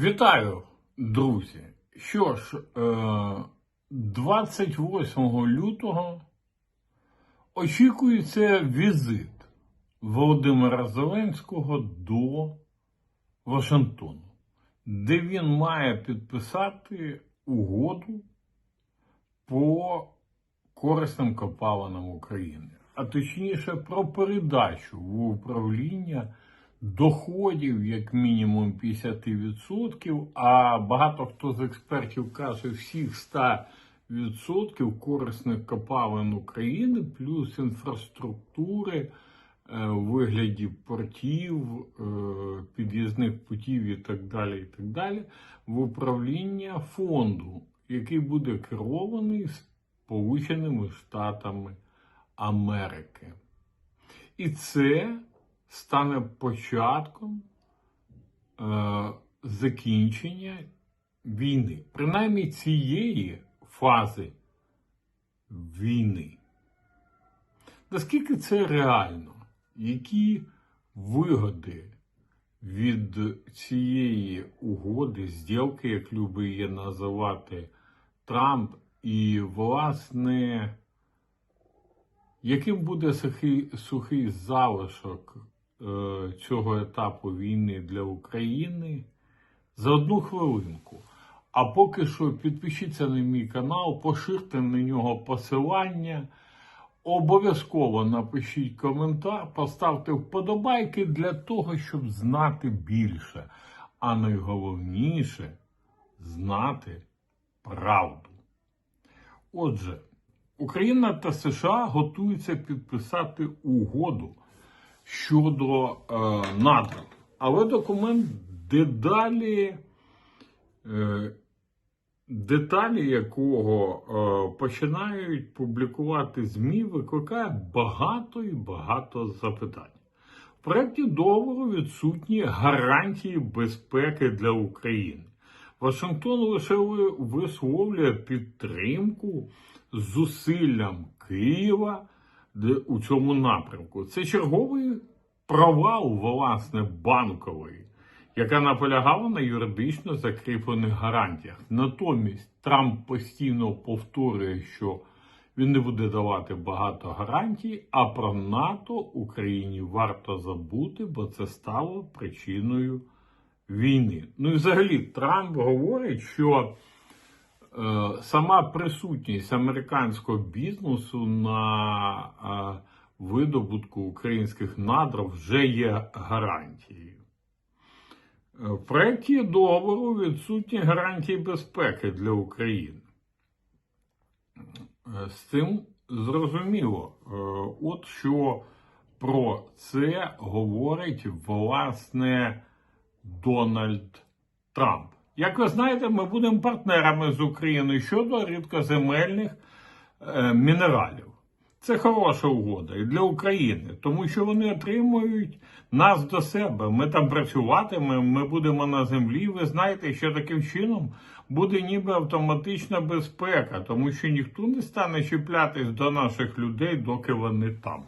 Вітаю, друзі! Що ж, е, 28 лютого очікується візит Володимира Зеленського до Вашингтону, де він має підписати угоду по корисним копалинам України, а точніше про передачу в управління доходів як мінімум 50%, а багато хто з експертів каже всіх 100% корисних копалин України, плюс інфраструктури е, у вигляді портів, е, під'їзних путів і так далі, і так далі, в управління фонду, який буде керований Сполученими Штатами Америки. І це стане початком е, закінчення війни, принаймні цієї фази війни. Наскільки це реально? Які вигоди від цієї угоди, зділки, як любить називати Трамп, і, власне, яким буде сухий, сухий залишок цього етапу війни для України за одну хвилинку. А поки що підпишіться на мій канал, поширте на нього посилання. Обов'язково напишіть коментар, поставте вподобайки для того, щоб знати більше. А найголовніше знати правду. Отже, Україна та США готуються підписати угоду щодо е, надр. Але документ дедалі, е, деталі якого е, починають публікувати ЗМІ, викликає багато і багато запитань. В проєкті договору відсутні гарантії безпеки для України. Вашингтон лише ви- висловлює підтримку зусиллям Києва у цьому напрямку. Це черговий провал, власне, банкової, яка наполягала на юридично закріплених гарантіях. Натомість Трамп постійно повторює, що він не буде давати багато гарантій, а про НАТО Україні варто забути, бо це стало причиною війни. Ну і взагалі Трамп говорить, що сама присутність американського бізнесу на е, видобутку українських надр вже є гарантією. Е, В проєкті договору відсутні гарантії безпеки для України. Е, З цим зрозуміло. Е, От що про це говорить власне Дональд Трамп. Як ви знаєте, ми будемо партнерами з Україною щодо рідкоземельних е, мінералів. Це хороша угода і для України, тому що вони отримують нас до себе. Ми там працюватимемо, ми будемо на землі. Ви знаєте, що таким чином буде ніби автоматична безпека, тому що ніхто не стане чіплятись до наших людей, доки вони там.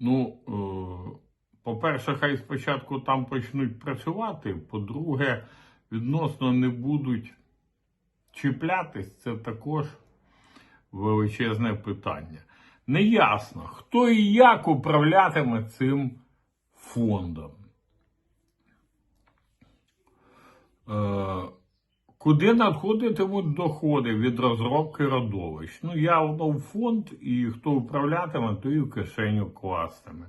Ну, е, по-перше, хай спочатку там почнуть працювати. По-друге, відносно не будуть чіплятись, це також величезне питання. Неясно, хто і як управлятиме цим фондом. Е, Куди надходитимуть доходи від розробки родовищ? Ну, явно в фонд, і хто управлятиме, то і в кишеню кластиме.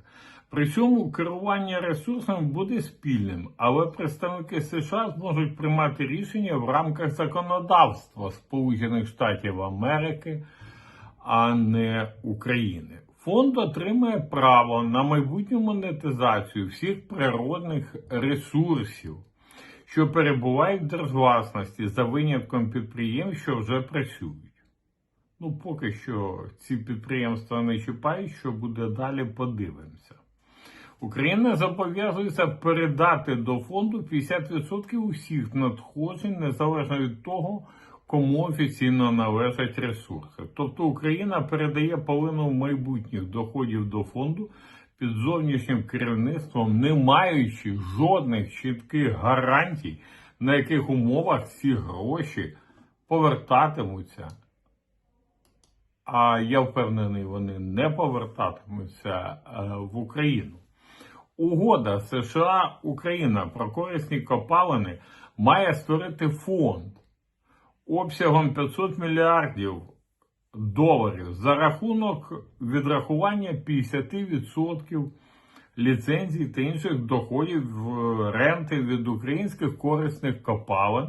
При цьому керування ресурсами буде спільним, але представники США зможуть приймати рішення в рамках законодавства Сполучених Штатів Америки, а не України. Фонд отримає право на майбутню монетизацію всіх природних ресурсів що перебувають в держвласності за винятком підприємств, що вже працюють. Ну, поки що ці підприємства не чіпають, що буде далі, подивимося. Україна зобов'язується передати до фонду 50% усіх надходжень, незалежно від того, кому офіційно належать ресурси. Тобто Україна передає половину майбутніх доходів до фонду під зовнішнім керівництвом, не маючи жодних чітких гарантій, на яких умовах ці гроші повертатимуться. А я впевнений, вони не повертатимуться е, в Україну. Угода США Україна про корисні копалини має створити фонд обсягом 500 мільярдів доларів за рахунок відрахування 50% ліцензій та інших доходів ренти від українських корисних копалин,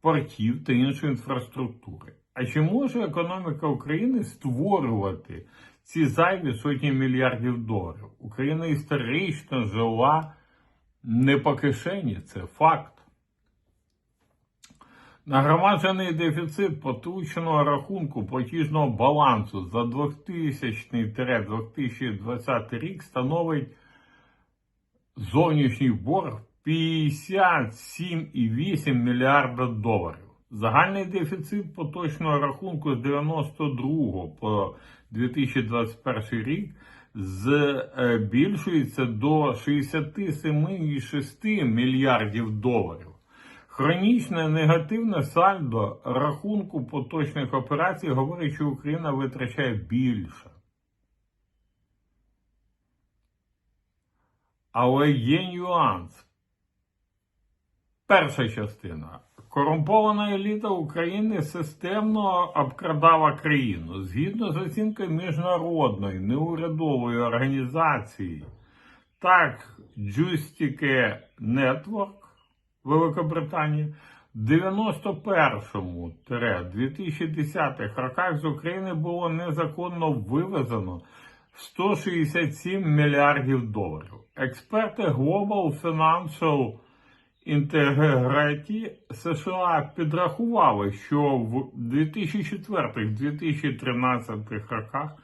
портів та іншої інфраструктури. А чи може економіка України створювати ці зайві сотні мільярдів доларів? Україна історично жила не по кишені, це факт. Нагромаджений дефіцит поточного рахунку платіжного балансу за 2000-2020 рік становить зовнішній борг 57,8 мільярда доларів. Загальний дефіцит поточного рахунку з 92 по 2021 рік збільшується до 67,6 мільярдів доларів. Хронічне негативне сальдо рахунку поточних операцій говорить, що Україна витрачає більше. Але є нюанс. Перша частина. Корумпована еліта України системно обкрадала країну. Згідно з оцінкою міжнародної неурядової організації, так, Justice Network Великобританії, в 91-2010 роках з України було незаконно вивезено 167 мільярдів доларів. Експерти Global Financial Integrity США підрахували, що в 2004-2013 роках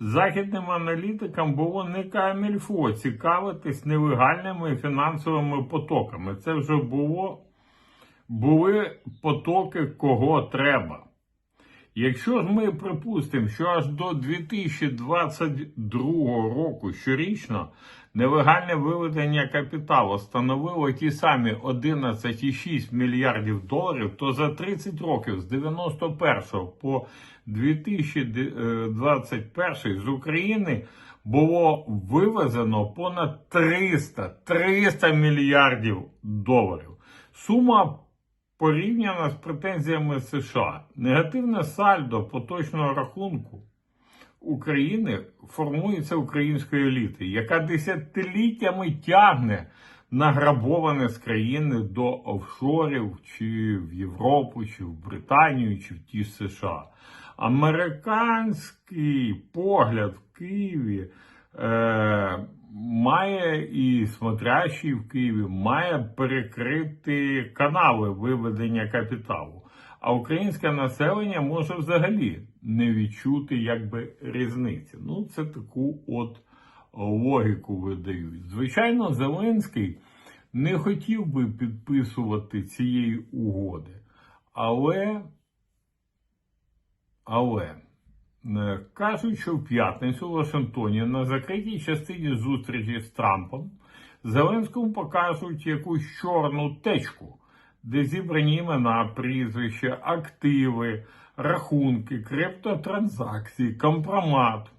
західним аналітикам було не камільфо цікавитись нелегальними фінансовими потоками. Це вже було були потоки кого треба. Якщо ж ми припустимо, що аж до 2022 року щорічно нелегальне виведення капіталу становило ті самі 11,6 мільярдів доларів, то за 30 років з 91 по 2021 з України було вивезено понад 300, 300 мільярдів доларів. Сума порівняно з претензіями США. Негативне сальдо поточного рахунку України формується українською елітою, яка десятиліттями тягне награбоване з країни до офшорів, чи в Європу, чи в Британію, чи в ті США. Американський погляд в Києві. Е, має і смотрящий в Києві має перекрити канали виведення капіталу. А українське населення може взагалі не відчути якби різниці. Ну, це таку от логіку видають. Звичайно, Зеленський не хотів би підписувати цієї угоди. Але, але. Е, Кажуть, що в п'ятницю в Вашингтоні на закритій частині зустрічі з Трампом Зеленському покажуть якусь чорну течку, де зібрані імена, прізвища, активи, рахунки, криптотранзакції, компромат,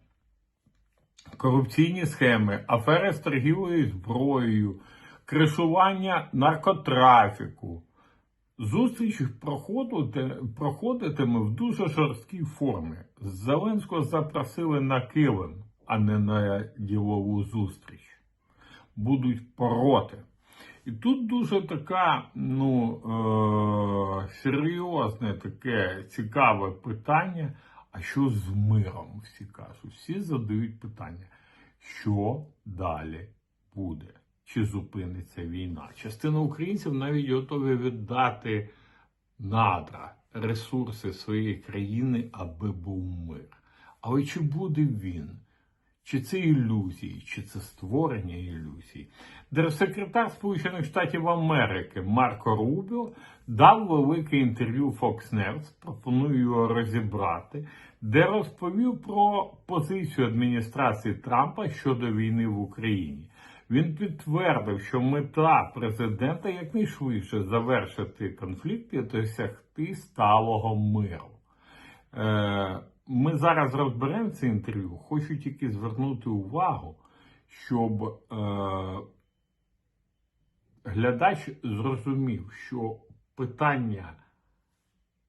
корупційні схеми, афери з торгівлею зброєю, кришування наркотрафіку. Зустріч проходитиме в дуже жорсткій формі. Зеленського запросили на килим, а не на ділову зустріч. Будуть пороти. І тут дуже така, ну, е- серйозне, таке цікаве питання. А що з миром? Всі кажуть, всі задають питання, що далі буде? чи зупиниться війна. Частина українців навіть готові віддати надра, ресурси своєї країни, аби був мир. Але чи буде він? Чи це ілюзії, чи це створення ілюзій? Держсекретар Сполучених Штатів Америки Марко Рубіо дав велике інтерв'ю Fox News, пропоную його розібрати, де розповів про позицію адміністрації Трампа щодо війни в Україні. Він підтвердив, що мета президента якнайшвидше завершити конфлікт і досягти сталого миру. Е, Ми зараз розберемо це інтерв'ю. Хочу тільки звернути увагу, щоб е, глядач зрозумів, що питання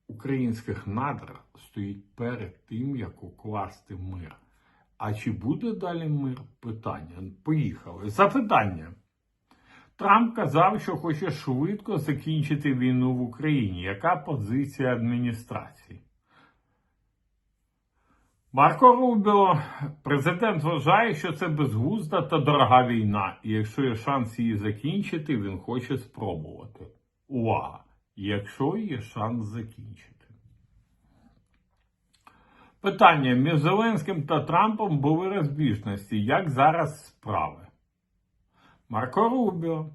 українських надр стоїть перед тим, як укласти мир. А чи буде далі мир? Питання. Поїхали. Запитання. Трамп казав, що хоче швидко закінчити війну в Україні. Яка позиція адміністрації? Марко Рубіо, президент вважає, що це безглузда та дорога війна, і якщо є шанс її закінчити, він хоче спробувати. Увага! Якщо є шанс закінчити. Питання між Зеленським та Трампом були розбіжності. Як зараз справи? Марко Рубіо.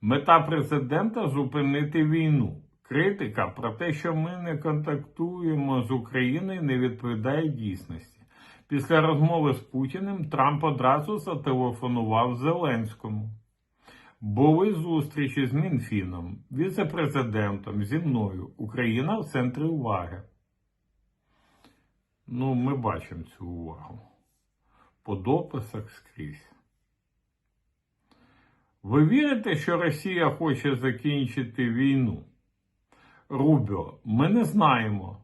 Мета президента зупинити війну. Критика про те, що ми не контактуємо з Україною, не відповідає дійсності. Після розмови з Путіним Трамп одразу зателефонував Зеленському. Були зустрічі з Мінфіном, віце-президентом, зі мною. Україна в центрі уваги. Ну, ми бачимо цю увагу. По дописах скрізь. Ви вірите, що Росія хоче закінчити війну? Рубіо, ми не знаємо.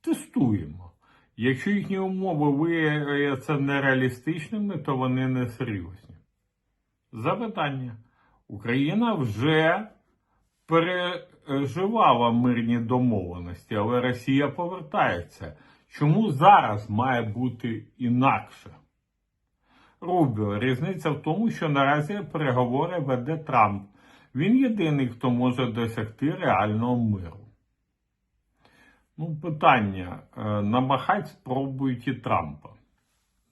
Тестуємо. Якщо їхні умови виявляться нереалістичними, то вони не серйозні. Запитання. Україна вже переживала мирні домовленості, але Росія повертається. Чому зараз має бути інакше? Рубіо, різниця в тому, що наразі переговори веде Трамп. Він єдиний, хто може досягти реального миру. Ну, питання. Е, Намагать спробують Трампа.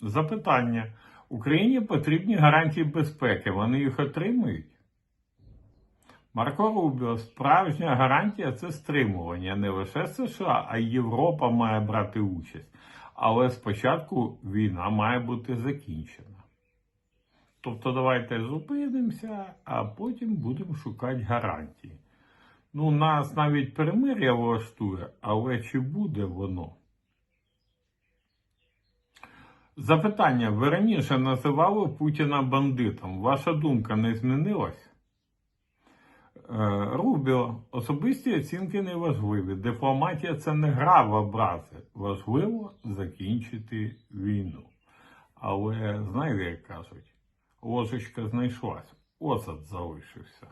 Запитання. Україні потрібні гарантії безпеки. Вони їх отримують? Марко Рубіо, справжня гарантія це стримування. Не лише США, а й Європа має брати участь. Але спочатку війна має бути закінчена. Тобто давайте зупинимося, а потім будемо шукати гарантії. Ну, нас навіть перемир'я влаштує, але чи буде воно? Запитання. Ви раніше називали Путіна бандитом. Ваша думка не змінилась? Е, Рубіо, особисті оцінки не важливі. Дипломатія це не гра в образи. Важливо закінчити війну. Але знаєте, як кажуть, ложечка знайшлась, осад залишився.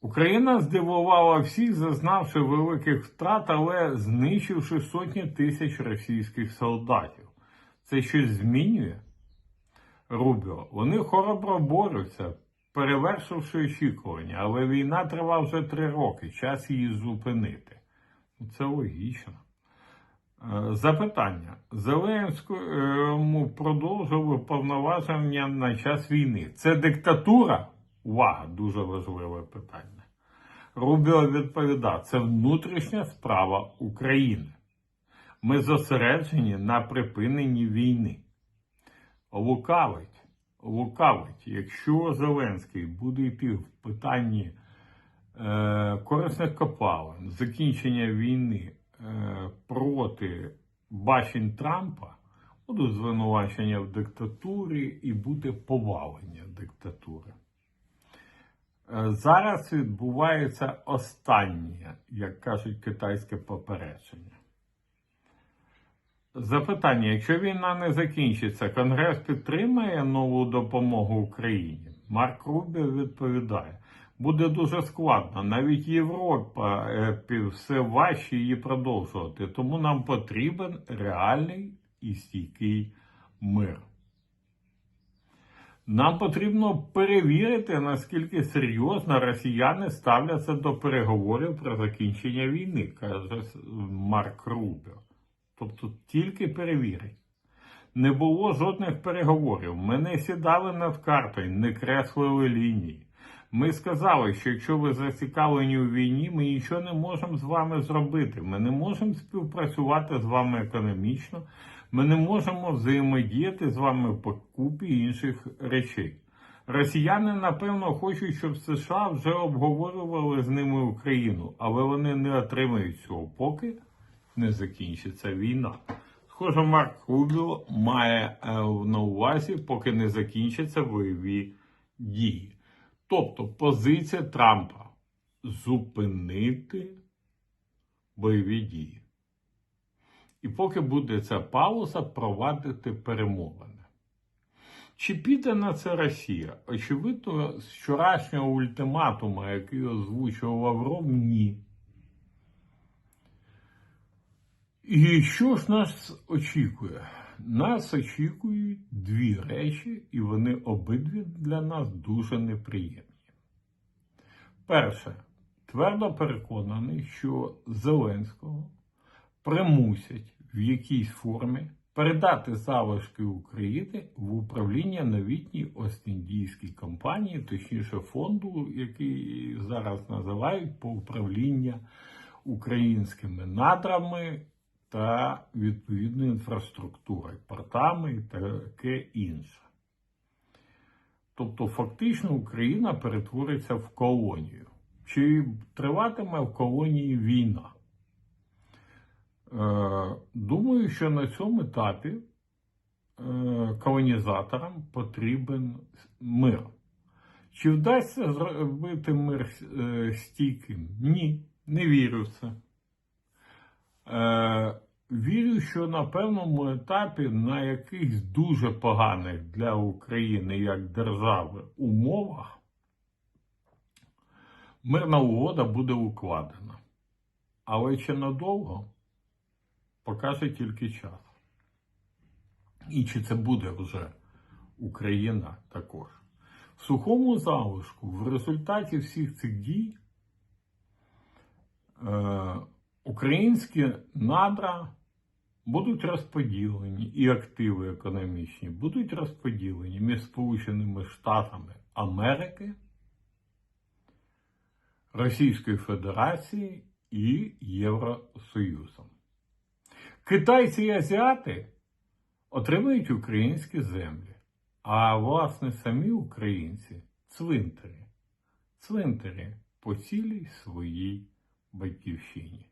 Україна здивувала всіх, зазнавши великих втрат, але знищивши сотні тисяч російських солдатів. Це щось змінює? Рубіо, вони хоробро борються, перевершивши очікування, але війна триває вже три роки, час її зупинити. Це логічно. Е, Запитання. Зеленському продовжили повноваження на час війни. Це диктатура? Увага, дуже важливе питання. Рубіо відповідав, це внутрішня справа України. Ми зосереджені на припиненні війни. Лукавить, лукавить, якщо Зеленський буде йти в питанні е, корисних копалин, закінчення війни проти бачень Трампа, будуть звинувачення в диктатурі і буде повалення диктатури. Е, Зараз відбувається останнє, як кажуть, китайське попередження. Запитання: якщо війна не закінчиться, Конгрес підтримає нову допомогу Україні? Марк Рубіо відповідає: буде дуже складно. Навіть Європа е, все важче її продовжувати. Тому нам потрібен реальний і стійкий мир. Нам потрібно перевірити, наскільки серйозно росіяни ставляться до переговорів про закінчення війни, каже Марк Рубіо. Тобто тільки перевірить. Не було жодних переговорів. Ми не сідали над картою, не креслили лінії. Ми сказали, що якщо ви зацікавлені у війні, ми нічого не можемо з вами зробити. Ми не можемо співпрацювати з вами економічно, ми не можемо взаємодіяти з вами по купі інших речей. Росіяни, напевно, хочуть, щоб США вже обговорювали з ними Україну, але вони не отримають цього, поки не закінчиться війна. Схоже, Марк Рубіо має е, на увазі, поки не закінчаться бойові дії. Тобто позиція Трампа зупинити бойові дії. І поки буде ця пауза, провадити перемовини. Чи піде на це Росія? Очевидно, з вчорашнього ультиматуму, який озвучував Лавров, ні. І що ж нас очікує? Нас очікують дві речі, і вони обидві для нас дуже неприємні. Перше, твердо переконаний, що Зеленського примусять в якійсь формі передати залишки України в управління новітній Остіндійській компанії, точніше фонду, який зараз називають по управління українськими надрами та відповідною інфраструктурою, портами і таке інше. Тобто, фактично Україна перетвориться в колонію. Чи триватиме в колонії війна? Е, Думаю, що на цьому етапі е, колонізаторам потрібен мир. Чи вдасться зробити мир е, стійким? Ні, не вірю в це. Е, Вірю, що на певному етапі на якихось дуже поганих для України як держави умовах мирна угода буде укладена. Але чи надовго покаже тільки час. І чи це буде вже Україна також. В сухому залишку в результаті всіх цих дій е, українські надра будуть розподілені і активи економічні будуть розподілені між Сполученими Штатами Америки, Російською Федерацією і Євросоюзом. Китайці і азіати отримують українські землі, а власне самі українці цвинтарі, цвинтарі по цілій своїй батьківщині.